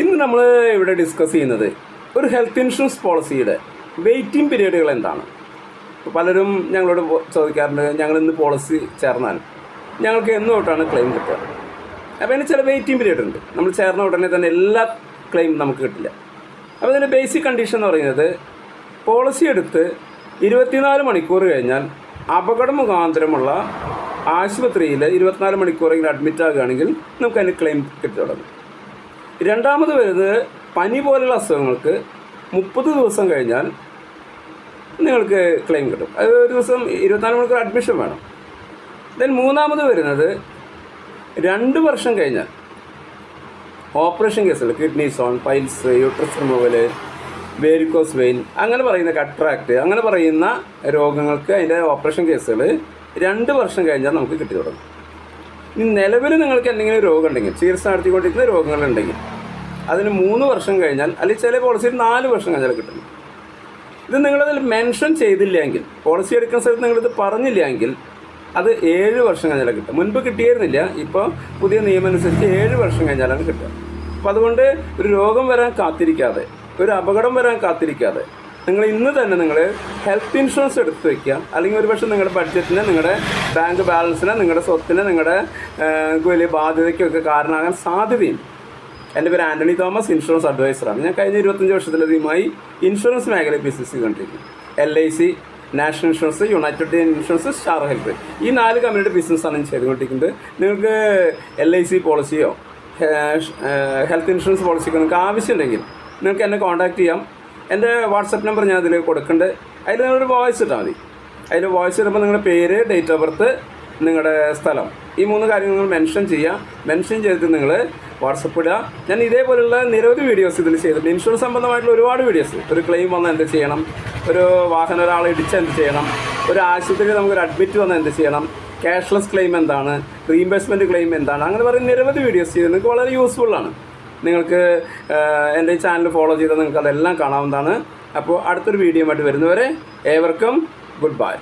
ഇന്ന് നമ്മൾ ഇവിടെ ഡിസ്കസ് ചെയ്യുന്നത് ഒരു ഹെൽത്ത് ഇൻഷുറൻസ് പോളിസിയുടെ വെയിറ്റിംഗ് പീരീഡുകൾ എന്താണ്? പലരും ഞങ്ങളോട് ചോദിക്കാറുണ്ട് ഞങ്ങൾ ഇന്ന് പോളിസി ചേർന്നാൽ ഞങ്ങൾക്ക് എന്ന് തൊട്ടാണ് ക്ലെയിം കിട്ടുക? അപ്പോൾ അതിന് ചില വെയിറ്റിംഗ് പീരീഡ് ഉണ്ട്. നമ്മൾ ചേർന്ന ഉടനെ തന്നെ എല്ലാ ക്ലെയിം നമുക്ക് കിട്ടില്ല. അപ്പോൾ ഇതിന്റെ ബേസിക് കണ്ടീഷൻ എന്ന് പറയുന്നത് പോളിസി എടുത്ത് ഇരുപത്തിനാല് മണിക്കൂർ കഴിഞ്ഞാൽ അപകടം മുഖാന്തരമുള്ള ആശുപത്രിയിൽ ഇരുപത്തിനാല് മണിക്കൂറെങ്കിലും അഡ്മിറ്റ് ആകുകയാണെങ്കിൽ നമുക്ക് അതിന് ക്ലെയിം കിട്ടി തുടങ്ങും. രണ്ടാമത് വരുന്നത് പനി പോലുള്ള അസുഖങ്ങൾക്ക് മുപ്പത് ദിവസം കഴിഞ്ഞാൽ നിങ്ങൾക്ക് ക്ലെയിം കിട്ടും. അത് ഒരു ദിവസം ഇരുപത്തിനാല് മണിക്കൂർ അഡ്മിഷൻ വേണം. ദെൻ മൂന്നാമത് വരുന്നത് രണ്ട് വർഷം കഴിഞ്ഞാൽ ഓപ്പറേഷൻ കേസുകൾ kidney stone piles uterus removal varicose vein അങ്ങനെ പറയുന്ന കട്രാക്ട് അങ്ങനെ പറയുന്ന രോഗങ്ങൾക്ക് അതിന്റെ ഓപ്പറേഷൻ കേസുകൾ രണ്ട് വർഷം കഴിഞ്ഞാൽ നമുക്ക് കിട്ടി തുടങ്ങും. ഇനി നിലവിൽ നിങ്ങൾക്ക് എന്തെങ്കിലും രോഗം ഉണ്ടെങ്കിൽ ചികിത്സ നടത്തിക്കൊണ്ടിരിക്കുന്ന രോഗങ്ങളുണ്ടെങ്കിൽ അതിന് മൂന്ന് വർഷം കഴിഞ്ഞാൽ അല്ലെങ്കിൽ ചില പോളിസിയിൽ നാല് വർഷം കഴിഞ്ഞാൽ കിട്ടുന്നു ഇത് നിങ്ങളതിൽ മെൻഷൻ ചെയ്തില്ലെങ്കിൽ പോളിസി എടുക്കുന്ന സ്ഥലത്ത് നിങ്ങളിത് പറഞ്ഞില്ലെങ്കിൽ അത് ഏഴ് വർഷം കഴിഞ്ഞാൽ കിട്ടും. മുൻപ് കിട്ടിയിരുന്നില്ല ഇപ്പോൾ പുതിയ നിയമം അനുസരിച്ച് ഏഴ് വർഷം കഴിഞ്ഞാലാണ് കിട്ടുക. അപ്പോൾ അതുകൊണ്ട് ഒരു രോഗം വരാൻ കാത്തിരിക്കാതെ ഒരു അപകടം വരാൻ കാത്തിരിക്കാതെ നിങ്ങൾ ഇന്ന് തന്നെ നിങ്ങൾ ഹെൽത്ത് ഇൻഷുറൻസ് എടുത്തു വെക്കുക. അല്ലെങ്കിൽ ഒരുപക്ഷെ നിങ്ങളുടെ ബഡ്ജറ്റിന് നിങ്ങളുടെ ബാങ്ക് ബാലൻസിന് നിങ്ങളുടെ സ്വത്തിന് നിങ്ങളുടെ വലിയ ബാധ്യതയ്ക്കൊക്കെ കാരണമാകാൻ സാധ്യതയുണ്ട് എന്റെ പേര് ആന്റണി തോമസ് ഇൻഷുറൻസ് അഡ്വൈസറാണ് ഞാൻ കഴിഞ്ഞ ഇരുപത്തഞ്ച് വർഷത്തിലധികമായി ഇൻഷുറൻസ് മേഖലയിൽ ബിസിനസ് ചെയ്തുകൊണ്ടിരിക്കുന്നു. L I C national insurance united insurance star health ഈ നാല് കമ്പനിയുടെ ബിസിനസ്സാണ് ഞാൻ ചെയ്തുകൊണ്ടിരിക്കുന്നത്. നിങ്ങൾക്ക് എൽ ഐ സി പോളിസിയോ ഹെൽത്ത് ഇൻഷുറൻസ് പോളിസിക്കോ നിങ്ങൾക്ക് ആവശ്യമുണ്ടെങ്കിൽ നിങ്ങൾക്ക് എന്നെ കോൺടാക്ട് ചെയ്യാം. എന്റെ വാട്സപ്പ് നമ്പർ ഞാൻ അതിൽ കൊടുക്കുന്നുണ്ട് അതിൽ നിങ്ങളൊരു വോയിസ് ഇട്ടാൽ മതി. അതിൽ വോയിസ് ഇടുമ്പോൾ നിങ്ങളുടെ പേര് ഡേറ്റ് ഓഫ് ബർത്ത് നിങ്ങളുടെ സ്ഥലം. ഈ മൂന്ന് കാര്യങ്ങൾ നിങ്ങൾ മെൻഷൻ ചെയ്യുക മെൻഷൻ ചെയ്തിട്ട് നിങ്ങൾ വാട്സപ്പ് ഇടുക ഞാൻ ഇതേപോലെയുള്ള നിരവധി വീഡിയോസ് ഇതിൽ ചെയ്തിട്ടുണ്ട്. ഇൻഷുറൻസ് സംബന്ധമായിട്ടുള്ള ഒരുപാട് വീഡിയോസ് ഒരു ക്ലെയിം വന്നാൽ എന്ത് ചെയ്യണം? ഒരു വാഹനം ഒരാളെ ഇടിച്ചാൽ എന്ത് ചെയ്യണം? ഒരു ആശുപത്രിയിൽ നമുക്കൊരു അഡ്മിറ്റ് വന്നാൽ എന്ത് ചെയ്യണം? ക്യാഷ്ലെസ് ക്ലെയിം എന്താണ്? റീഇംബേഴ്സ്മെന്റ് ക്ലെയിം എന്താണ്? അങ്ങനെ പറയുന്ന നിരവധി വീഡിയോസ് ചെയ്ത് നിങ്ങൾക്ക് വളരെ യൂസ്ഫുള്ളാണ് നിങ്ങൾക്ക് എന്റെ ചാനൽ ഫോളോ ചെയ്താൽ നിങ്ങൾക്ക് അതെല്ലാം കാണാവുന്നതാണ്. അപ്പോൾ അടുത്തൊരു വീഡിയോ ആയിട്ട് വരുന്നവരെ ഏവർക്കും ഗുഡ് ബൈ